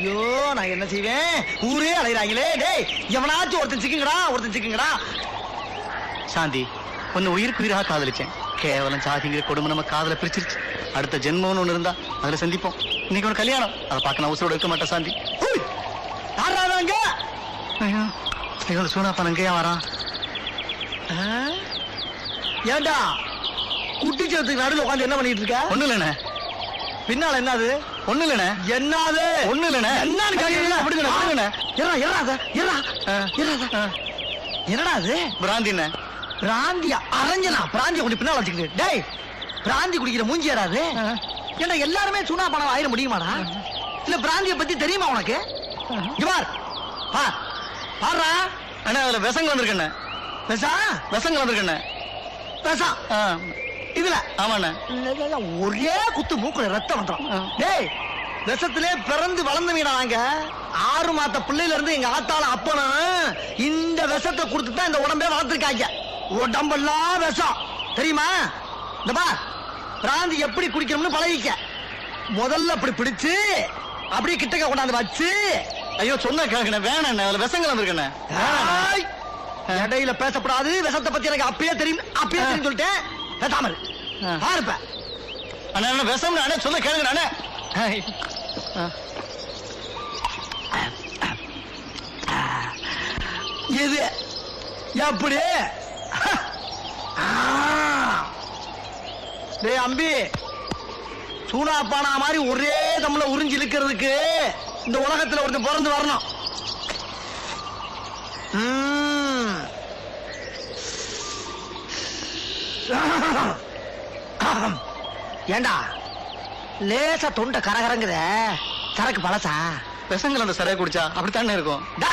ஐயோ நான் என்ன செய்வேன்? ஊரே அலைகிறாங்களே டேய் எவனாச்சும் ஒருத்தன் சிக்குங்கடா ஒருத்தன் சிக்குங்கடா. சாந்தி உன்னை உயிருக்கு உயிராக காதலிச்சேன். கேவலம் சாதிங்கிற கொடுமை நம்ம காதல பிரிச்சிருச்சு. அடுத்த ஜென்மம்னு ஒண்ணு இருந்தா அதுல சந்திப்போம். இன்னைக்கு ஒரு கல்யாணம். அதை பார்க்க நான் உசுரோட இருக்க மாட்டேன் சாந்தி. ஹுய், யாரா அங்க? ஐயோ ஐயோ சூனாப்பா அங்கேயா வரான்? ஏண்டா குட்டிச்சத்துக்கு நடுவில் உட்காந்து என்ன பண்ணிட்டு இருக்க? ஒண்ணு இல்லைண்ணே. பின்னால என்னது? ஒண்ணு இல்லைண்ணே. என்னது? ஒண்ணு இல்லைண்ணே. என்னன்னு கேக்குறீங்களா? விடுங்கண்ணே விடுங்கண்ணே. ஆ. இருடா அத. ஆ. என்னடா அது? பிராந்திண்ணே. பிராந்தியா அரஞ்சனா? பிராந்திய கொண்டு பின்னால வச்சுக்கிட்டு டேய் பிராந்தி குடிக்கிற மூஞ்சி யாராது ஏண்டா எல்லாருமே சுனா பணம் ஆயிர முடியுமாடா? இல்ல பிராந்திய பத்தி தெரியுமா உனக்கு? பார். பார் பாருடா. அண்ணா அதுல விஷங்கள் வந்திருக்கண்ணே பெசா விஷங்கள் வந்திருக்கண்ணே ஆ, இதுல. ஆமாண்ணே. ஒரே குத்து மூக்குல ரத்தம் வந்துடும். டேய் விஷத்திலே பிறந்து வளர்ந்த நாங்க ஆறு மாத்த பிள்ளையில இருந்து எங்க ஆத்தால அப்பனும் இந்த விஷத்தை கொடுத்து தான் இந்த உடம்பே வளர்த்துருக்காங்க. உடம்பெல்லாம் விஷம். தெரியுமா? இந்த பா பிராந்தி எப்படி குடிக்கணும்னு பழகிக்க. முதல்ல அப்படி பிடிச்சு அப்படியே கிட்டக்க கொண்டாந்து வச்சு ஐயோ சொன்ன கேட்கண்ணே வேணாண்ணே அதுல விஷங்கள் வந்திருக்கண்ணே. ஏய், இடையில பேசப்படாது விஷத்தை பத்தி எனக்கு அப்பயே தெரியும் அப்பயே தெரியும் சொல்லிட்டேன். பேசாமல். பாருப்ப. அண்ணா விஷம் அண்ணே சொல்ல கேளுங்க அண்ணே. இது எப்படி ஆ. டேய் அம்பி. சூனா பானா மாதிரி ஒரே தம்ல உறிஞ்சு இழுக்கிறதுக்கு இந்த உலகத்துல ஒருத்தன் பிறந்து வரணும். ஏண்டா? லேசா தொண்டை கரகரங்குத சரக்கு பழசா விஷங்கள் அந்த சரியா குடிச்சா அப்படித்தானே இருக்கும் டா,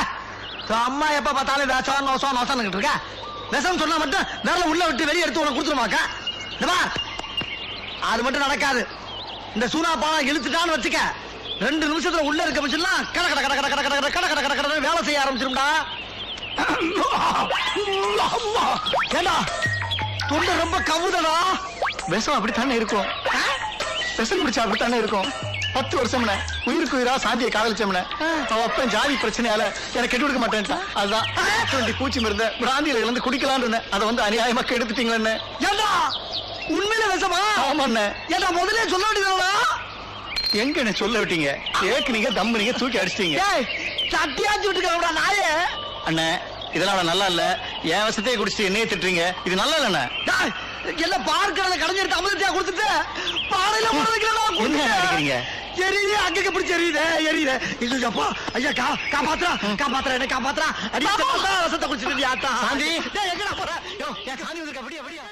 உன் அம்மா எப்ப பார்த்தாலும் வேஷம் நோசம் நோசம் இருக்க விஷம் சொன்னா மட்டும் விரல உள்ள விட்டு வெளியே எடுத்து உனக்கு கொடுத்துருமாக்கா இந்த பார் அது மட்டும் நடக்காது இந்த சூனா பாலம் இழுத்துட்டான்னு வச்சுக்க ரெண்டு நிமிஷத்துல உள்ள இருக்க மிஷின்லாம் கட கட கட கட கட கட கட கட கட கட கட வேலை செய்ய ஆரம்பிச்சிரும்டா ஏண்டா தொண்டை ரொம்ப கவுதடா விஷம் அப்படித்தானே இருக்கும் விஷம் குடிச்சா அப்படித்தானே இருக்கும்? பத்து வருஷம்ல உயிருக்கு உயிரா சாந்தியை காதலிச்சோம்ல. அவ அப்பன் ஜாதி பிரச்சனையால எனக்கு கெட்டு கொடுக்க மாட்டேன்ட்டான். அதுதான். டுவெண்ட்டி பூச்சி மருந்த பிராந்தியில இருந்து குடிக்கலாம்னு இருந்தேன். அதை வந்து அநியாயமா எடுத்துட்டீங்களே ஏண்டா? உண்மையில விஷமா? ஆமாண்ணே. ஏண்டா முதல்ல சொல்ல வேண்டியதுடா எங்க என்ன சொல்ல விட்டீங்க? ஏக்குனீங்க தம்புனீங்க தூக்கி அடிச்சிட்டீங்க. சட்டியாச்சு விட்டுக்கிறா நாயே. அண்ணே இதெல்லாம் நல்லா இல்ல. என் விஷத்தையே குடிச்சிட்டு என்னையே திட்டுறீங்க. இது நல்லா இல்லண்ணே. எல்லாம் பார்க்கறத கடைஞ்சிருக்க அமிர்தத்தையா கொடுத்துட்டு? என்ன அடிக்கிறீங்க? எரியுது அங்கங்க பிடிச்சி எரியுது எரியுது. இது அப்பா. ஐயா கா காப்பாத்துறா காப்பாத்துறா என்ன காப்பாத்துறா. அடி ரசத்தை குடிச்சிட்டு ஆத்தா? எங்கடா போற? சாந்தி வந்திருக்கா, அப்படியே, அப்படியே.